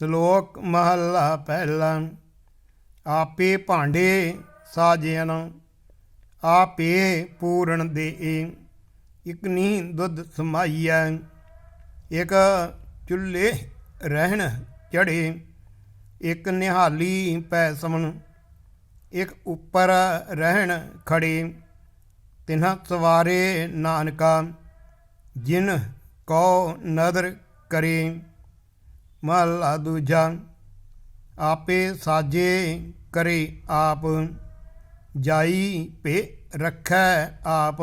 ਸ਼ਲੋਕ ਮਹੱਲਾ ਪਹਿਲਾ ਆਪੇ ਭਾਂਡੇ ਸਾਜਿਆਨ ਆਪੇ ਪੂਰਨ ਦੇ ਇਕਨੀ ਦੁੱਧ ਸਮਾਈਐ, ਇਕ ਚੁੱਲ੍ਹੇ ਰਹਿਣ ਚੜੇ ਇਕ ਨਿਹਾਲੀ ਪੈ ਸਮਨ, ਇਕ ਉੱਪਰ ਰਹਿਣ ਖੜੇ ਤਿਨ੍ਹਾਂ ਸਵਾਰੇ ਨਾਨਕਾ, ਜਿਨ ਕੋ ਨਦਰ ਕਰੇ। ਮਹਲਾ ਦੂਜਾ ਆਪੇ ਸਾਜੇ ਕਰੇ ਆਪ, ਜਾਈ ਪੇ ਰੱਖੈ ਆਪ।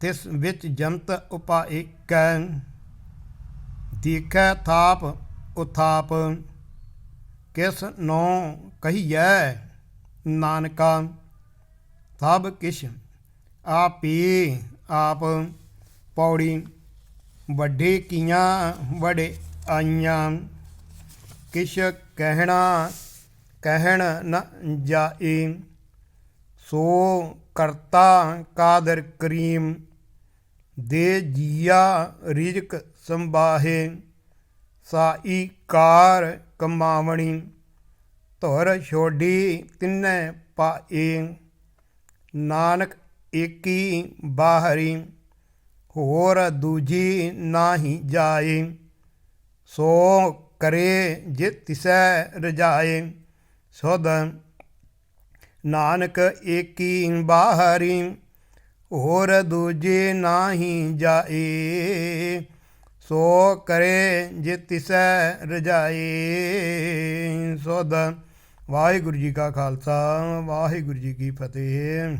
ਤਿਸ ਵਿੱਚ ਜੰਤ ਉਪਾਇਕੈ, ਦੇਖੈ ਥਾਪ ਉਥਾਪ। ਕਿਸ ਨੋ ਕਹੀਐ ਨਾਨਕਾ, ਸਭ ਕਿਛ ਆਪੀ ਆਪ। ਪੌੜੀ ਵੱਡੇ ਕੀਆਂ ਵੜੇ ਆਈਆਂ। ਕਿਛ ਕਹਿਣਾ ਕਹਿਣ ਨ ਜਾਏ ਸੋ ਕਰਤਾ ਕਾਦਰ ਕਰੀਮ, ਦੇ ਜੀਆ ਰਿਜਕ ਸੰਬਾਹੇ ਸਾਈ ਕਾਰ ਕਮਾਵਣੀ, ਧੁਰ ਛੋਡੀ ਤਿੰਨੈ ਪਾਏ। ਨਾਨਕ ਏਕੀ ਬਾਹਰੀ, ਹੋਰ ਦੂਜੀ ਨਾਹੀ ਜਾਏ। ਸੋ ਕਰੇ ਜੇ ਤਿਸੈ ਰਜਾਏ ਸੁਧ ਨਾਨਕ ਏਕੀ ਬਾਹਰੀ, ਹੋਰ ਦੂਜੇ ਨਾਹੀ ਜਾਏ। ਸੋ ਕਰੇ ਜੇ ਤਿਸੈ ਰਜਾਏ ਸੁਧ ਵਾਹਿਗੁਰੂ ਜੀ ਕਾ ਖਾਲਸਾ, ਵਾਹਿਗੁਰੂ ਜੀ ਕੀ ਫਤਿਹ।